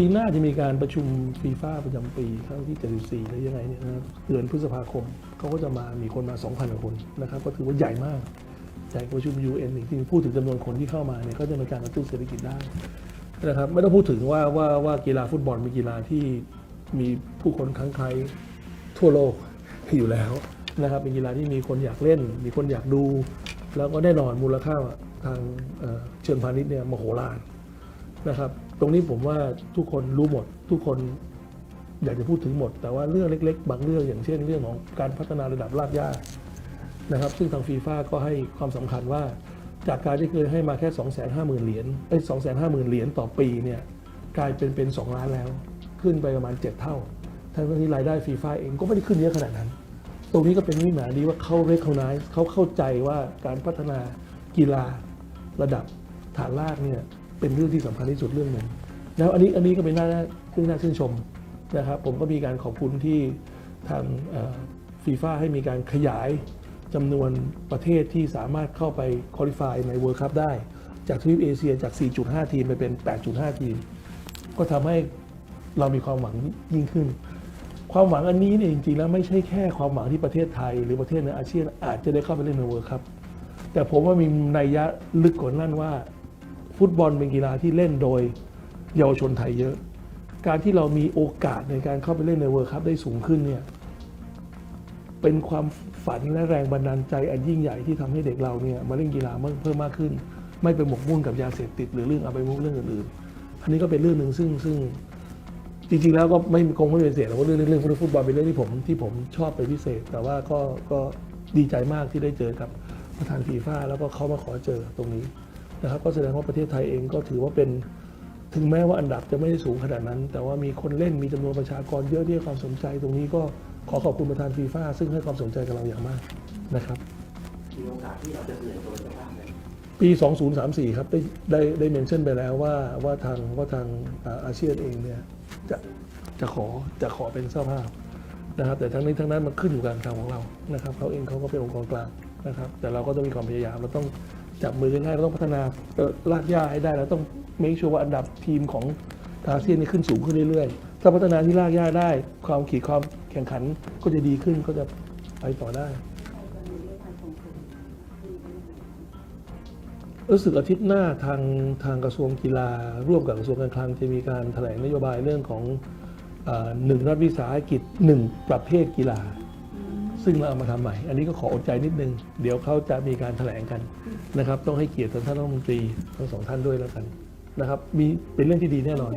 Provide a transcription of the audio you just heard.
ปีหน้าจะมีการประชุมฟีฟ่าประจำปีครั้งที่ 74หรือยังไงเนี่ยนะครับเดือนพฤษภาคมเขาก็จะมามีคนมา 2,000กว่าคนนะครับก็ถือว่าใหญ่มากใหญ่กว่าประชุม UN อีกที่พูดถึงจำนวนคนที่เข้ามาเนี่ยก็จะเป็นการกระตุ้นเศรษฐกิจได้นะครับไม่ต้องพูดถึงว่าว่าว่ากีฬาฟุตบอลเป็นกีฬาที่มีผู้คนครั้งใครทั่วโลกอยู่แล้วนะครับเป็นกีฬาที่มีคนอยากเล่น มีคนอยากดู แล้วก็แน่นอนมูลค่าทางเอ่อเชิงพาณิชย์เนี่ยมโหฬาร นะครับตรงนี้ผมว่าทุกคนรู้หมด ทุกคนอยากจะพูดถึงหมด แต่ว่าเรื่องเล็ก ๆ บางเรื่องอย่างเช่น เรื่องของการพัฒนาระดับรากหญ้านะครับ ซึ่งทางฟีฟ่าก็ให้ความสำคัญว่า จากการที่เคยให้มาแค่2 5 0 0 0 0เหรียญไอ้สองแสนห้าหมื่นเหรียญต่อปีเนี่ยกลายเป็นเป็น2ล้านแล้ว ขึ้นไปประมาณ 7 เท่าทั้งที่รายได้ฟีฟ่าเองก็ไม่ได้ขึ้นเยอะขนาดนั้น ตรงนี้ก็เป็นวิหมายดีว่าเขาเรคเขาไนเขาเข้าใจว่าการพัฒนากีฬาระดับฐานรากเนี่ย เป็นเรื่องที่สำคัญที่สุดเรื่องหนึ่งแล้วอันนี้อันนี้ก็เป็นหน้าเรื่องน่าชื่นชมนะครับผมก็มีการขอบคุณที่ทางฟีฟ่าให้มีการขยายจำนวนประเทศที่สามารถเข้าไปคุริฟายในเวิร์คัพได้ จากทวีปเอเชียจาก 4.5 ทีมไปเป็น 8.5 ทีม ก็ทำให้เรามีความหวังยิ่งขึ้น ความหวังอันนี้เนี่ยจริงๆ แล้วไม่ใช่แค่ความหวังที่ประเทศไทย หรือประเทศในอาเซียนอาจจะได้เข้าไปเล่นในเวิร์ครับแต่ผมว่ามีนัยยะลึกกว่านั้นว่า ฟุตบอลเป็นกีฬาที่เล่นโดยเยาวชนไทยเยอะ การที่เรามีโอกาสในการเข้าไปเล่นในเวิร์คัพได้สูงขึ้นเนี่ยเป็นความฝันและแรงบันดาลใจอันยิ่งใหญ่ที่ทำให้เด็กเราเนี่ยมาเล่นกีฬาเพิ่มมากขึ้น ไม่ไปหมกมุ่นกับยาเสพติด หรือเรื่องอบายมุขเรื่องอื่นๆอันนี้ก็เป็นเรื่องหนึ่งซึ่งซึ่งจริงๆแล้วก็ไม่คงไม่เป็นเสียหรอกว่าเรื่องเรื่องฟุตบอลเป็นเรื่องที่ผมที่ผมชอบเป็นพิเศษ แต่ว่าก็ก็ดีใจมากที่ได้เจอกับประธานฟีฟ่าแล้วก็เขามาขอเจอตรงนี้ นะครับก็แสดงว่าประเทศไทยเองก็ถือว่าเป็นถึงแม้ว่าอันดับจะไม่ได้สูงขนาดนั้น แต่ว่ามีคนเล่นมีจำนวนประชากรเยอะที่ให้ความสนใจ ตรงนี้ก็ขอขอบคุณประธานฟีฟ่าซึ่งให้ความสนใจกับเราอย่างมากนะครับมีโอกาสที่เราจะเสนอตัวเป็นเจ้าภาพไหมปี 2034 ครับ ได้ได้ได้เมนชั่นไปแล้วว่าว่าทางว่าทางอ่าอาเซียนเองเนี่ยจะจะขอจะขอเป็นเจ้าภาพนะครับ แต่ทั้งนี้ทั้งนั้นมันขึ้นอยู่กับการทำของเรานะครับเขาเองเขาก็เป็นองค์กรกลางนะครับ แต่เราก็ต้องมีความพยายามเราต้อง จับมือกันให้เราต้องพัฒนาเอ่อรากหญ้าให้ได้เราต้อง make sure ว่าอันดับทีมของอาเซียนนี่ขึ้นสูงขึ้นเรื่อยๆ ถ้าพัฒนาที่รากหญ้าได้ ความขีดความแข่งขันก็จะดีขึ้นก็จะไปต่อได้ รู้สึกอาทิตย์หน้าทางทางกระทรวงกีฬา ร่วมกับกระทรวงการคลังจะมีการแถลงนโยบายเรื่องของอหนึ่งรัฐวิสาหกิจหนึ่งประเภทกีฬา ซึ่งเราเอามาทำใหม่ อันนี้ก็ขออดใจนิดนึง เดี๋ยวเขาจะมีการแถลงกันนะครับ ต้องให้เกียรติท่านรัฐมนตรีทั้งสองท่านด้วยแล้วกันนะครับ มีเป็นเรื่องที่ดีแน่นอน